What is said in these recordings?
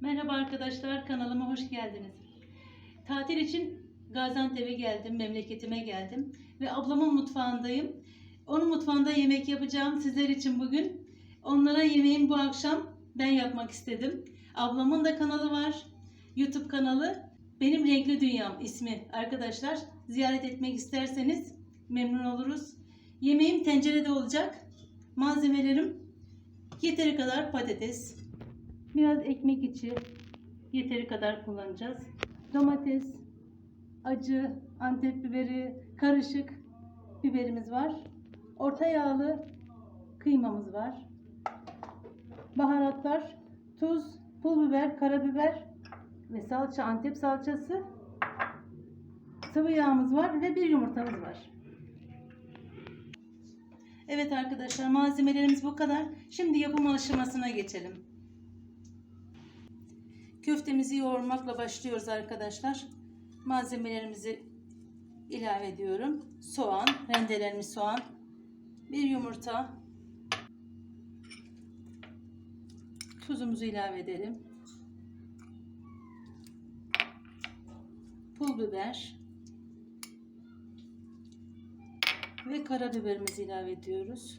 Merhaba arkadaşlar, kanalıma hoş geldiniz. Tatil için Gaziantep'e geldim, memleketime geldim ve ablamın mutfağındayım. Onun mutfağında yemek yapacağım sizler için bugün. Onlara yemeğim bu akşam ben yapmak istedim. Ablamın da kanalı var, YouTube kanalı. Benim Renkli Dünyam ismi arkadaşlar. Ziyaret etmek isterseniz memnun oluruz. Yemeğim tencerede olacak. Malzemelerim yeteri kadar patates, Biraz ekmek içi yeteri kadar kullanacağız. Domates, acı, antep biberi, karışık biberimiz var. Orta yağlı kıymamız var. Baharatlar, tuz, pul biber, karabiber ve salça, antep salçası. Sıvı yağımız var ve bir yumurtamız var. Evet arkadaşlar malzemelerimiz bu kadar. Şimdi yapım aşamasına geçelim. Köftemizi yoğurmakla başlıyoruz arkadaşlar. Malzemelerimizi ilave ediyorum. Soğan, rendelenmiş soğan, bir yumurta, tuzumuzu ilave edelim. Pul biber ve karabiberimizi ilave ediyoruz.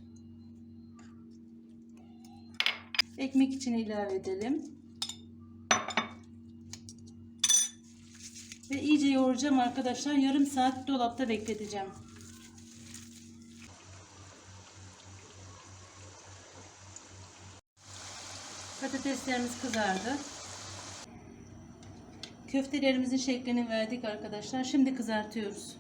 Ekmek için ilave edelim. Ve iyice yoğuracağım arkadaşlar. Yarım saat dolapta bekleteceğim. Patateslerimiz kızardı. Köftelerimizin şeklini verdik arkadaşlar. Şimdi kızartıyoruz.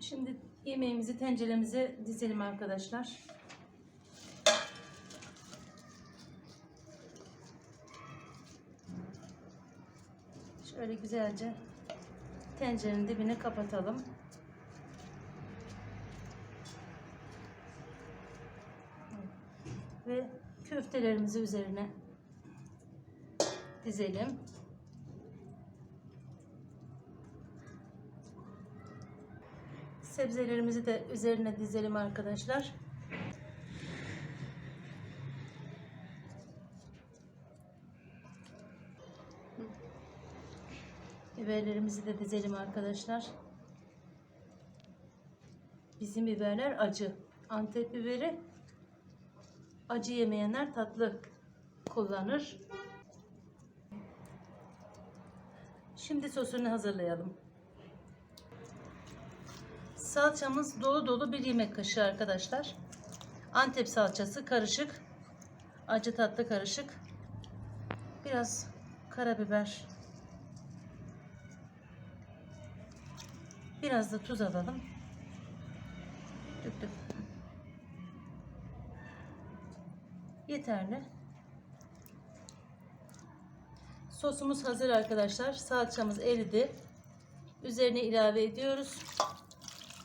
Şimdi yemeğimizi tenceremize dizelim arkadaşlar. Şöyle güzelce tencerenin dibini kapatalım. Ve köftelerimizi üzerine dizelim. Sebzelerimizi de üzerine dizelim arkadaşlar. Biberlerimizi de dizelim arkadaşlar. Bizim biberler acı. Antep biberi acı yemeyenler tatlı kullanır. Şimdi sosunu hazırlayalım. Salçamız dolu dolu bir yemek kaşığı arkadaşlar. Antep salçası karışık. Acı tatlı karışık. Biraz karabiber. Biraz da tuz alalım. Döktüm. Yeterli. Sosumuz hazır arkadaşlar. Salçamız eridi. Üzerine ilave ediyoruz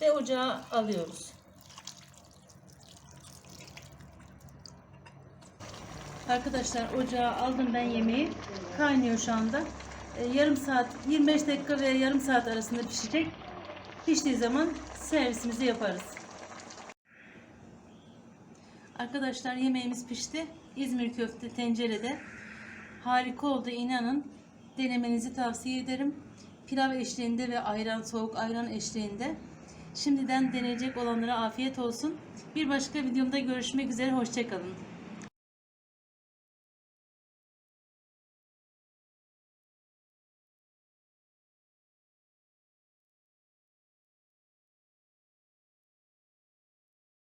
ve ocağa alıyoruz. Arkadaşlar ocağa aldım ben yemeği. Kaynıyor şu anda. Ee, yarım saat, 25 dakika ve yarım saat arasında pişecek. Piştiği zaman servisimizi yaparız. Arkadaşlar yemeğimiz pişti. İzmir köfte tencerede. Harika oldu inanın. Denemenizi tavsiye ederim. Pilav eşliğinde ve ayran, soğuk ayran eşliğinde. Şimdiden deneyecek olanlara afiyet olsun. Bir başka videomda görüşmek üzere. Hoşçakalın.